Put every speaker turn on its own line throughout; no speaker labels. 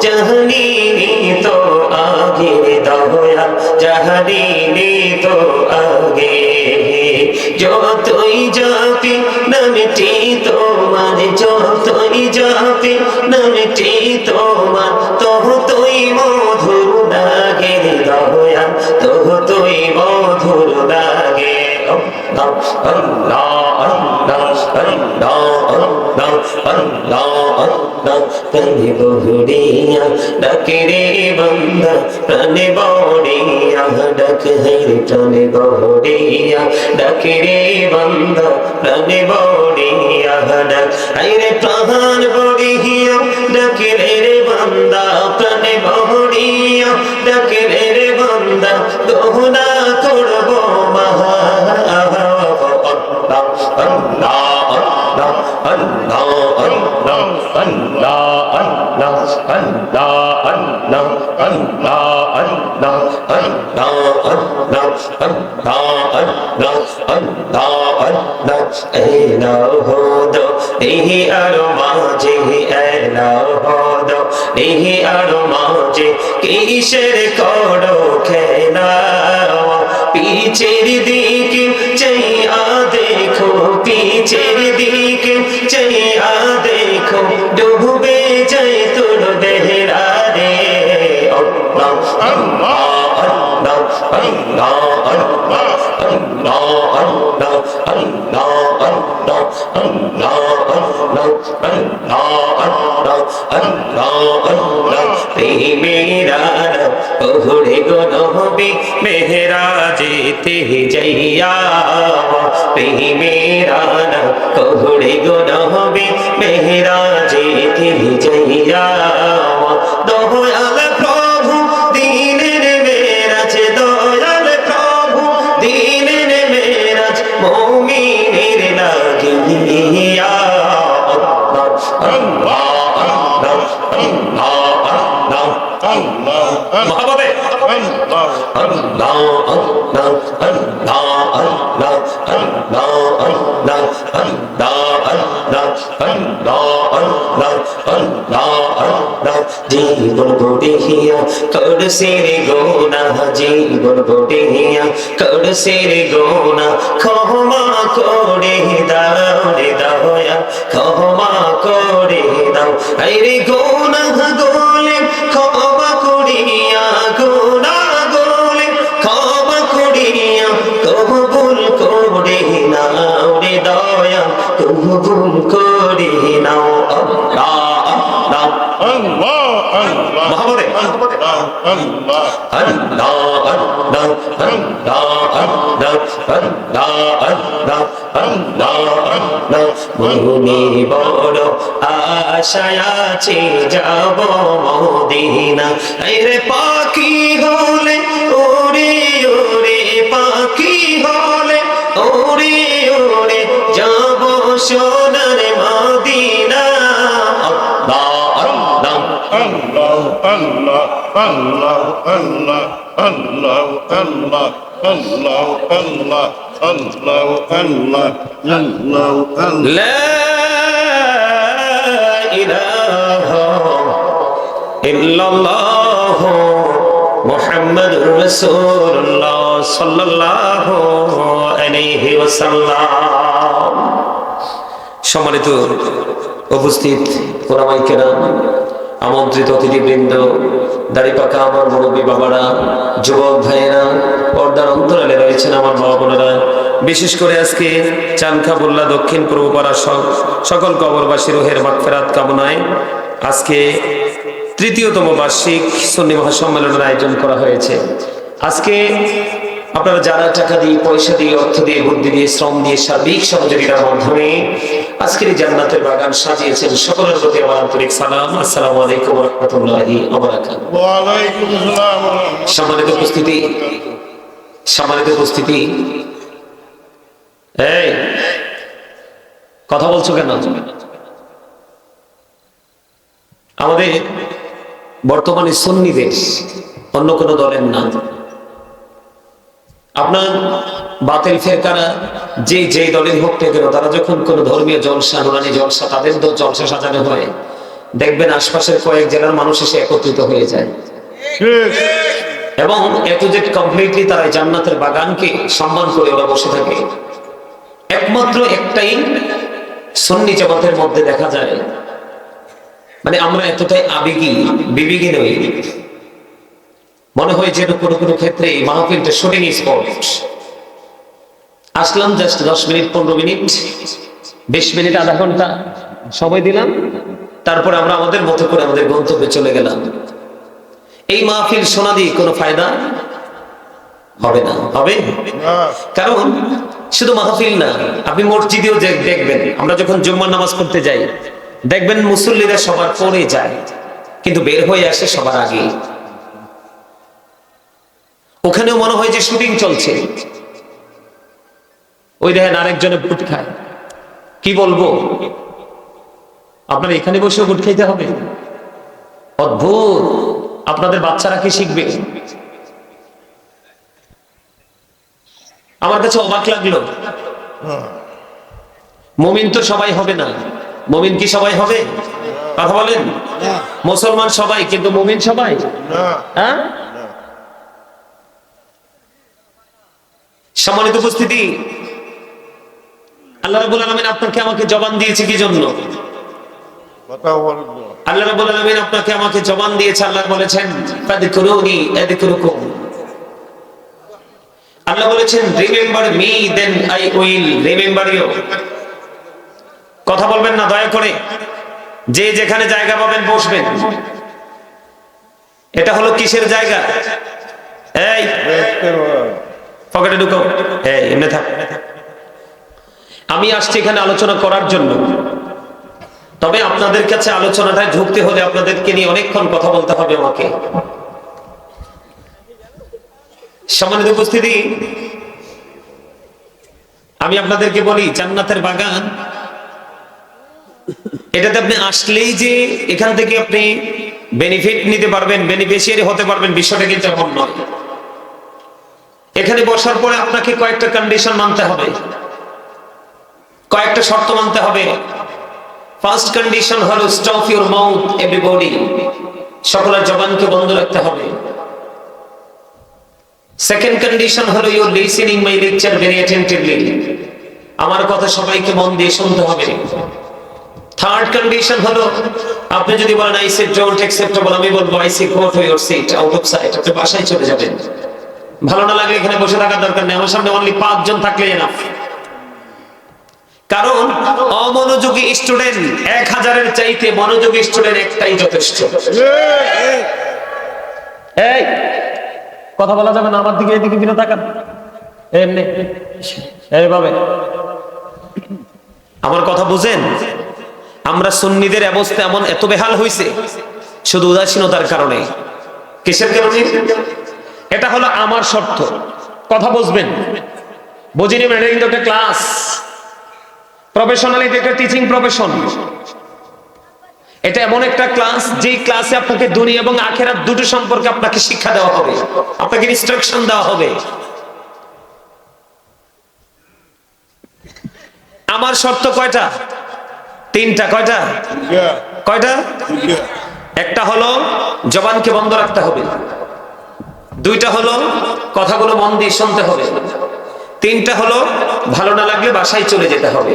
জাহানিনি তো আগে দয়া, জাহানিনি তো আগে। যতই যাবি নামটি তোমার, যতই যাবি নামটি তোমার তহ তুই মধুর লাগে দয়া তহ তুই মধুর লাগে আল্লাহ আল্লাহ আল্লাহ আল্লাহ আল্লাহ। কাঁধে বহুরিয়া ডাকে রে বন্দা প্রাণে বড়িয়া ডাক হেরে চলে বহুরিয়া ডাকে রে বন্দা প্রাণে বড়িয়া ডাক হেরে প্রাণ কিসের করো খেলা পিছের দিকে চাইয়া দেখো পিছের দিকে চাইয়া দেখো ডুবে যাই তোর দেহরা রে আল্লাহ আল্লাহ আল্লাহ আল্লাহ আল্লাহ আল্লাহ আল্লাহ আল্লাহ আল্লাহ আল্লাহ আল্লাহ আল্লাহ আল্লাহ আল্লাহ প্রেমেরা ওহরে গো নহবি মেহরাজেতে যাইয়া। প্রেমেরা ওহরে গো নহবি মেহরাজেতে যাইয়া। দয়াল প্রভু, দিনের মেরাজ প্রভু, দিনের মেরাজ লাগিয়া আল্লাহ আল্লাহ আল্লাহ আল্লাহ আল্লাহ মহাবতে জীবন বটিহিয়া করছে রে গোনা জীবন বটিহিয়া করছে রে গোনা ক্ষমা করে দাও রে দয়া ক্ষমা করে দাও আরে গোনা গো আশায় আছে যাব মোদিনা। রে পাখি হলে আল্লাহ আল্লাহ
আল্লাহ আল্লাহ আল্লাহ আল্লাহ আল্লাহ আল্লাহ আল্লাহ আল্লাহ আল্লাহ
ইলাহ ইল্লাল্লাহ মুহাম্মাদুর রাসূলুল্লাহ সাল্লাল্লাহু আলাইহি ওয়াসাল্লাম সম্মানিত উপস্থিত ওরামাই কেরাম আমন্ত্রিত অতিথিবৃন্দ দাড়িপাকা আমার মুরব্বী বাবারা, যুবক ভাইয়েরা, পর্দার অন্তরালে রয়েছেন আমার বাবা বোনেরা। বিশেষ করে আজকে চানখা চানখাবুল্লা দক্ষিণ পূর্ব পাড়া সক- সকল কবরবাসী রোহের মাগফেরাত কামনায় আজকে তৃতীয়তম বার্ষিক সন্নি মহাসম্মেলনের আয়োজন করা হয়েছে। আজকে আপনারা যারা টাকা দিয়ে পয়সা দিয়ে অর্থ দিয়ে বুদ্ধি দিয়ে শ্রম দিয়ে সার্বিক সহযোগিতার মাধ্যমে আজকের এই জান্নাতের বাগান সাজিয়েছেন সকলের প্রতি আমার আন্তরিক সালাম। আসসালামু আলাইকুম রহমতুল্লাহি সম্মানিত উপস্থিতি সম্মানিত উপস্থিতি। এই কথা বলছো কেন? আমাদের বর্তমানে সন্নিবেশ অন্য কোনো দলের না। আপনার বাতিল ফেরকারা যে যে দলের হোক না কেন, তারা যখন কোনো ধর্মীয় জলসা, নুরানি জলসা, তাদের তো জলসা সাজানো হয়, দেখবেন আশপাশের কয়েক জেলার মানুষ এসে একত্রিত হয়ে যায়। এবং এ টু জেড কমপ্লিটলি তারা জান্নাতের বাগানকে সম্মান করে ওরা বসে থাকে। একমাত্র একটাই সন্নি জামাতের মধ্যে দেখা যায়। মানে আমরা এতটাই আবেগী বিবেগী নই। মনে হয় যেন কোনো কোনো ক্ষেত্রে এই মাহফিলটা শুটিং স্পট আসলাম জাস্ট দশ মিনিট পনেরো মিনিট বিশ মিনিট আধা ঘণ্টা সময় দিলাম। তারপর আমরা আমাদের মতো করে আমাদের গন্তব্যে চলে গেলাম। এই মাহফিল শোনা দিয়ে কোনো ফায়দা হবে না হবে? কারণ শুধু মাহফিল না আপনি মসজিদেও দেখবেন আমরা যখন জুম্মার নামাজ পড়তে যাই দেখবেন মুসল্লিরা সবার পরে যায় কিন্তু বের হয়ে আসে সবার আগে ওখানেও মনে হয় যে শুটিং চলছে। ওই দেখেন আরেকজনে বুট খায়। কি বলব? আপনার এখানে বসে বুট খাইতে হবে? অদ্ভুত! আপনাদের বাচ্চারা কি শিখবে? আমার কাছে অবাক লাগল। মমিন তো সবাই হবে না। মমিন কি সবাই হবে? কথা বলেন? মুসলমান সবাই কিন্তু মমিন সবাই? হ্যাঁ? সম্মানিত উপস্থিতি আল্লাহ রাবুল আলমিন আপনাকে আমাকে জবান দিয়েছে কি জন্য?
কথা
আল্লাহ রাবুল আলমিন আপনাকে আমাকে জবান দিয়েছে আল্লাহ বলেছেন আল্লাহ বলেছেন remember me then I will remember you কথা বলবেন না দয়া করে। যে যেখানে জায়গা পাবেন বসবেন। এটা হলো কিসের জায়গা? এই। পকেটে ঢুকো এই এমনি থাক। আমি আসছি এখানে আলোচনা করার জন্য। তবে আপনাদের কাছে আলোচনাটায় ঢুকতে হলে আপনাদেরকে নিয়ে অনেকক্ষণ কথা বলতে হবে আমাকে। সম্মানিত উপস্থিতি, আমি আপনাদেরকে বলি, জান্নাতের বাগান, এটাতে আপনি আসলেই যে এখান থেকে আপনি বেনিফিট নিতে পারবেন বেনিফিশিয়ারি হতে পারবেন, বিষয়টা কিন্তু এমন নয়। এখানে বসার পরে আপনাকে কয়েকটা কন্ডিশন মানতে হবে। কয়েকটা শর্ত মানতে হবে। ফার্স্ট কন্ডিশন হলো স্টপ ইউর মাউথ এভরিবডি সকলের জবানকে বন্ধ রাখতে হবে। সেকেন্ড কন্ডিশন হলো your listening my lecture very attentively আমার কথা সবাইকে মন দিয়ে শুনতে হবে। থার্ড কন্ডিশন হলো, আপনি যদি বলেন আই সে ডোন্ট অ্যাকসেপ্টেবল আমি বলব I say go to your seat out of sight আপনি বাসায় চলে যাবেন। ভালো না লাগলে এখানে বসে থাকার দরকার নেই। আমার সামনে অনলি পাঁচজন থাকলে এনাফ কারণ অমনোযোগী স্টুডেন্ট এক হাজারের চাইতে মনোযোগী স্টুডেন্ট একটাই যথেষ্ট। এই, কথা বলা যাবে না, আমার দিকে এদিকে কিনে তাকান। এমনি, এইভাবে। আমার কথা বুঝেন? আমরা সুন্নিদের অবস্থা এমন এত বেহাল হয়েছে শুধু উদাসীনতার কারণে। কিসের কারণে? এটা হলো আমার শর্ত। কথা বুঝবেন? বুঝিনি ম্যাডাম কিন্তু একটা ক্লাস প্রফেশনালি এটা একটা টিচিং প্রফেশন এটা এমন একটা ক্লাস যে ক্লাসে আপনাকে দুনিয়া এবং আখেরাত দুটো সম্পর্কে আপনাকে শিক্ষা দেওয়া হবে। আপনাকে ইনস্ট্রাকশন দেওয়া হবে। আমার শর্ত কয়টা? তিনটা কয়টা? কয়টা? একটা হলো জবানকে বন্ধ রাখতে হবে। দুইটা হলো কথাগুলো মন দিয়ে শুনতে হবে। তিনটা হলো ভালো না লাগলে বাসায় চলে যেতে হবে।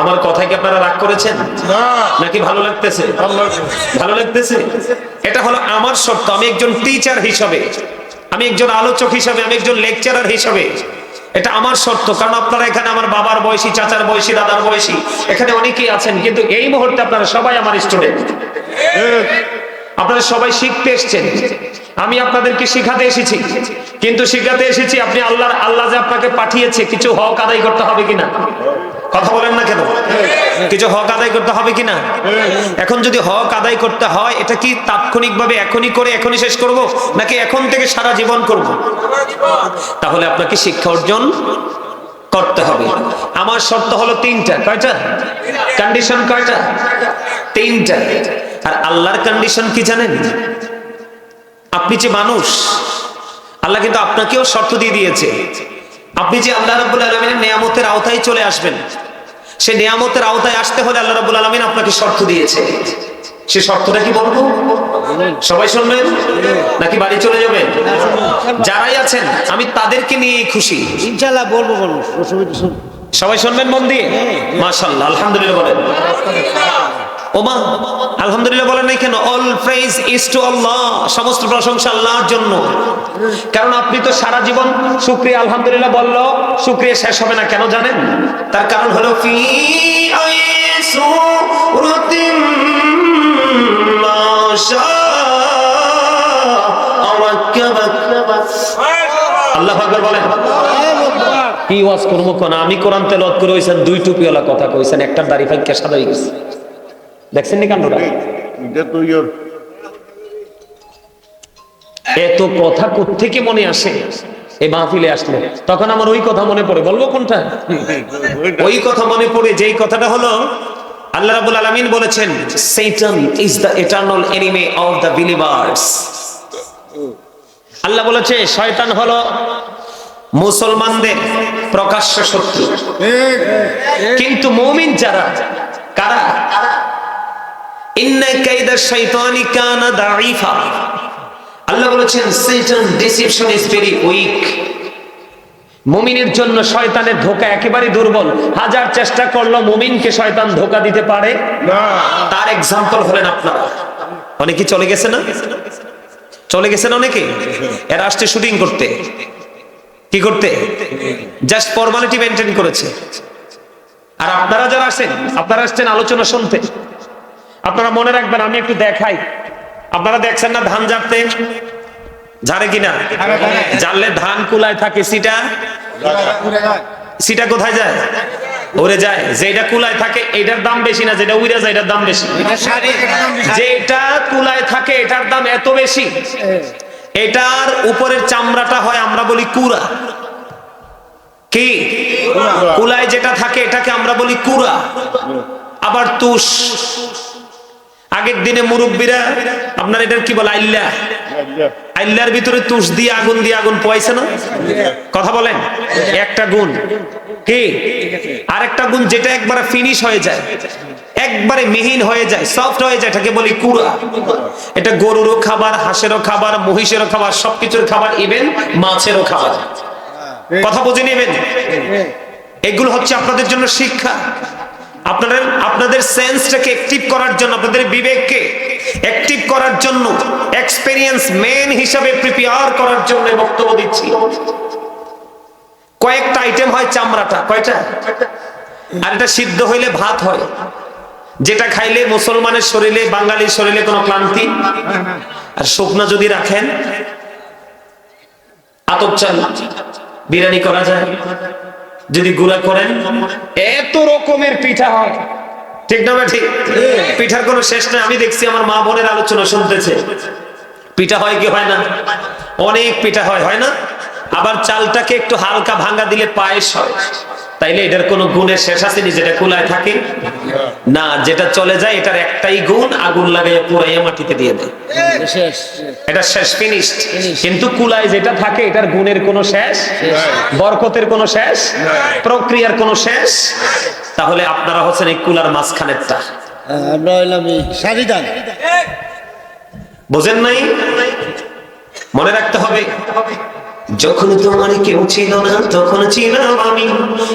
আমার কথায় কি আপনারা রাগ করেছেন?
না।
নাকি ভালো লাগতেছে? ভালো লাগতেছে? এটা হলো আমার শর্ত আমি একজন টিচার হিসাবে আমি একজন আলোচক হিসাবে আমি একজন লেকচারার হিসাবে। এটা আমার শর্ত কারণ আপনারা এখানে আমার বাবার বয়সী চাচার বয়সী দাদার বয়সী এখানে অনেকেই আছেন কিন্তু এই মুহূর্তে আপনারা সবাই আমার স্টুডেন্ট আপনারা সবাই শিখতে এসেছেন। আমি আপনাদেরকে শিখাতে এসেছি। কিন্তু শিখাতে এসেছি আপনি আল্লাহর আল্লাহ যে আপনাকে পাঠিয়েছে, কিছু হক আদায় করতে হবে কিনা? কথা বলেন না কেন? কিছু হক আদায় করতে হবে কিনা? এখন যদি হক আদায় করতে হয়, এটা কি তাৎক্ষণিকভাবে এখনই করে, এখনই শেষ করব, নাকি এখন থেকে সারা জীবন করব? তাহলে আপনাকে শিক্ষা অর্জন করতে হবে। আমার শর্ত হলো তিনটা। কয়টা? কন্ডিশন কয়টা? তিনটা। আর আল্লাহর কন্ডিশন কি জানেন? আপনি যে মানুষ আল্লাহ কিন্তু আপনাকেও শর্ত দিয়ে দিয়েছে। আপনি যে আল্লাহ রাব্বুল আলমিনের নিয়ামতের আওতায় চলে আসবেন সে নিয়ামতের আওতায় আসতে হলে আল্লাহ রাব্বুল আলমিন আপনাকে শর্ত দিয়েছে। সে শর্তটা কি বলব? সবাই শুনবেন? নাকি বাড়ি চলে যাবেন? যারাই আছেন আমি তাদেরকে নিয়ে খুশি।
ইনশাল্লাহ বলব বলব
সবাই শুনবেন মন দিয়ে? মাশাল্লাহ আলহামদুলিল্লাহ বলেন। ওমা, আলহামদুলিল্লাহ বলেন অল ইজ টু আল্লাহ সমস্ত প্রশংসা আল্লাহর জন্য। কারণ আপনি তো সারা জীবন আলহামদুলিল্লাহ বলল শেষ হবে না কেন জানেন? তার কারণ হলো, ফি আইসুরাতিম মা শাআ আল্লাহ বলেন। কি ওয়াজ কোন? আমি কোরআন তেলত করে হইছেন, দুই টুপিওয়ালা কথা কইছেন একটা দাড়ি ফাইকা সাদা দেখছেন নি কাণ্ডটা
এটা তো ইয়োর
এত কথা থেকে মনে আসে? এই মাহফিলে আসলে। তখন আমার ওই কথা মনে পড়ে। বলব কোনটা? ওই কথা মনে পড়ে যেই কথাটা হলো আল্লাহ রাব্বুল আলামিন বলেছেন Satan is the eternal enemy of the believers আল্লাহ বলেছে শয়তান হলো মুসলমানদের প্রকাশ্য শত্রু। কিন্তু মুমিন যারা কারা? ইন্না কাইদা শাইতানি কানা দাঈফা। আল্লাহ বলেছেন Satan deception is very weak মুমিনের জন্য শয়তানের ধোকা একেবারে দুর্বল। হাজার চেষ্টা করল মুমিনকে শয়তান ধোকা দিতে পারে।
না।
তার এক্সাম্পল হলেন আপনারা। অনেকে চলে গেছে না? চলে গেছেন অনেকে? এরা আসছে শুটিং করতে। কি করতে? জাস্ট ফর্মালিটি মেনটেন করেছে। আর আপনারা যারা আসেন আপনারা আসছেন আলোচনা শুনতে। আপনারা মনে রাখবেন, আমি একটু দেখাই। আপনারা দেখছেন না ধান ঝাড়তে ঝাড়ে কিনা? জানলে ধান কুলায় থাকে সিটা। সিটা কোথায় যায়? ওরে যায়। যেটা কুলায় থাকে এটার দাম বেশি না, যেটা উইরা যায়, এটার দাম বেশি। যেটা কুলায় থাকে, এটার দাম এত বেশি। এটার উপরের চামড়াটা হয়, আমরা বলি কুরা কি? কুলায় যেটা থাকে, এটাকে আমরা বলি কুরা আবার তুষ। আগের দিনে মুরব্বীরা আপনার এটার কি বলে আইল্লা? আইল্লার ভিতরে তুষ দিয়ে আগুন দিয়ে আগুন পয়সা না? কথা বলেন। একটা গুণ। কি? আর একটা গুণ যেটা একবারে ফিনিশ হয়ে যায় একবারে মিহিন হয়ে যায় সফট হয়ে যায় এটাকে বলি কুড়া। এটা গরুরও খাবার হাঁসেরও খাবার মহিষেরও খাবার সবকিছুর খাবার ইভেন মাছেরও খাবার। কথা বুঝে নেবেন? এগুলো হচ্ছে আপনাদের জন্য শিক্ষা। আপনাদের আপনাদের সেন্সটাকে অ্যাক্টিভ করার জন্য, আপনাদের বিবেককে অ্যাক্টিভ করার জন্য এক্সপেরিয়েন্স মেন হিসাবে প্রিপেয়ার করার জন্য বক্তব্য দিচ্ছি। কয়েকটা আইটেম হয় চামড়াটা, কয়টা? আর এটা সিদ্ধ হইলে ভাত হয়। যেটা খাইলে মুসলমানের শরীরে, বাঙালির শরীরে কোনো ক্লান্তি। আর শুকনা যদি রাখেন, আতপ চাল, বিরিয়ানি করা যায়। যদি গুড়া করেন এত রকমের পিঠা হয়। ঠিক না ঠিক? পিঠার কোনো শেষ নাই। আমি দেখছি আমার মা বোনের আলোচনা শুনতেছে। পিঠা হয় কি হয় না? অনেক পিঠা হয় হয় না? আবার চালটাকে একটু হালকা ভাঙ্গা দিলে পায়েস হয়। তাইলে এটার কোনো গুণের শেষ আছে নি যেটা কুলায় থাকে? না যেটা চলে যায় এটার একটাই গুণ আগুন লাগাইয়া পুরাইয়া মাটিতে দিয়ে দেয়। এটা শেষ ফিনিশড কিন্তু কুলায় যেটা থাকে এটার গুণের কোনো শেষ? বরকতের কোনো শেষ? প্রক্রিয়ার কোনো শেষ? তাহলে আপনারা হচ্ছেন এই কুলার মাঝখানেরটা।
আমরা হইলাম সারিদান।
বোঝেন নাই? মনে রাখতে হবে। যখন তোমার কেউ ছিল না, তখন ছিলাম আমি।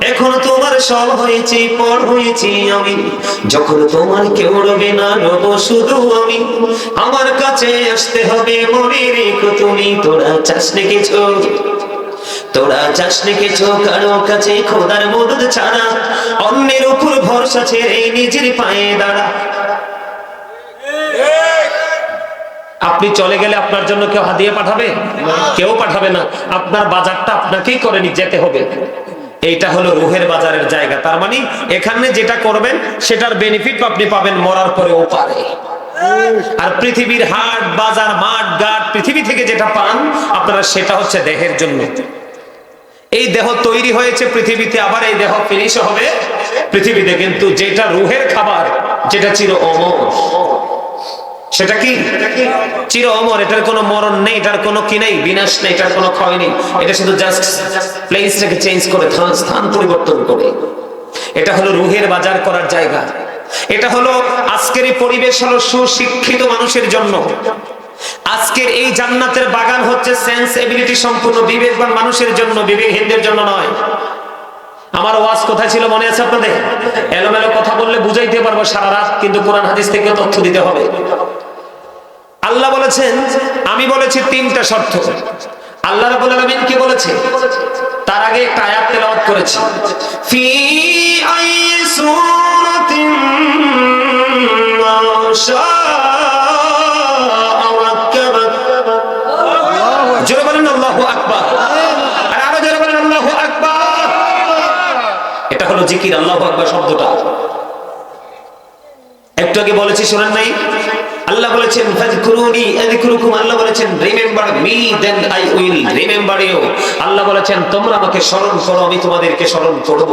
এখন তোমার সব হয়েছে, পর হয়েছি আমি। যখন তোমার কেউ রবে না রব শুধু আমি। আমার কাছে আসতে হবে, মনে রেখো তুমি, তোরা না কিছু। তোরা না কিছু, কারও কাছে খোদার মদত ছাড়া। অন্যের উপর ভরসা ছেড়ে নিজের পায়ে দাঁড়া। আপনি চলে গেলে আপনার জন্য কেউ হাদিয়ে পাঠাবে? কেউ পাঠাবে না। আপনার বাজারটা আপনাকেই করে নিয়ে যেতে হবে। এইটা হলো রুহের বাজারের জায়গা। তার মানে এখানে যেটা করবেন সেটার বেনিফিট আপনি পাবেন মরার পরে পারে আর পৃথিবীর হাট বাজার মাঠ ঘাট পৃথিবী থেকে যেটা পান আপনারা সেটা হচ্ছে দেহের জন্য। এই দেহ তৈরি হয়েছে পৃথিবীতে আবার এই দেহ ফিনিশ হবে পৃথিবীতে। কিন্তু যেটা রুহের খাবার যেটা চির অমর। সেটা কি? চির অমর, এটার কোনো মরণ নেই, এটার কোনো কি নেই? বিনাশ নেই, এটার কোনো ক্ষয় নেই। এটা শুধু জাস্ট প্লেসটাকে চেঞ্জ করে, স্থান পরিবর্তন করে। এটা হলো রুহের বাজার করার জায়গা। এটা হলো আজকের পরিবেশ হলো সুশিক্ষিত মানুষের জন্য। আজকের এই জান্নাতের বাগান হচ্ছে সেন্স এবিলিটি সম্পূর্ণ বিবেকবান মানুষের জন্য, বিবেকহীনদের জন্য নয়। আমার ওয়াজ কোথায় ছিল মনে আছে আপনাদের? এলোমেলো কথা বললে বুঝাইতে পারব সারা রাত, কিন্তু কোরআন হাদিস থেকে তথ্য দিতে হবে। আল্লাহ বলেছেন, আমি বলেছি তিনটা শর্ত। আল্লাহ রাব্বুল আলামিন কি বলেছে? তার আগে একটা আয়াত তেলাওয়াত করেছি। ফি আই জিকির, আল্লাহু আকবার শব্দটা। একটু আগে বলেছি, শোনেন নাই? আল্লাহ বলেছেন ফাজকুরুনি আযকুরুকুম। আল্লাহ বলেছেন, remember me then I will remember you. আল্লাহ বলেছেন, তোমরা আমাকে স্মরণ করো, আমি তোমাদেরকে স্মরণ করব।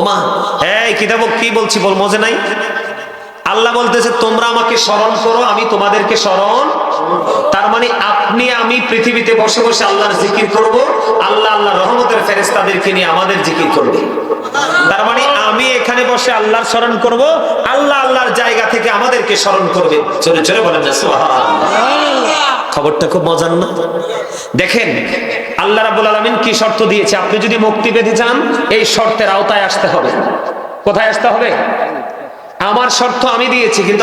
ওমা, এই কিতাব কি বলছি বল, মজে নাই? আল্লাহ বলতেছে, তোমরা আমাকে স্মরণ করো, আমি তোমাদেরকে স্মরণ তার মানে আপনি, আমি পৃথিবীতে বসে বসে আল্লাহর জিকির করব, আল্লাহ আল্লাহ রহমতের ফেরেশতাদেরকে নিয়ে আমাদের জিকির করবে। তার মানে আমি এখানে বসে আল্লাহর স্মরণ করব, আল্লাহ আল্লাহর জায়গা থেকে আমাদেরকে স্মরণ করবে। চলে চলে বলেন খবরটা খুব মজার না? দেখেন, আল্লাহ রাবুল আলমিন কি শর্ত দিয়েছে? আপনি যদি মুক্তি পেতে চান, এই শর্তের আওতায় আসতে হবে। কোথায় আসতে হবে? আমার শর্ত আমি দিয়েছি, কিন্তু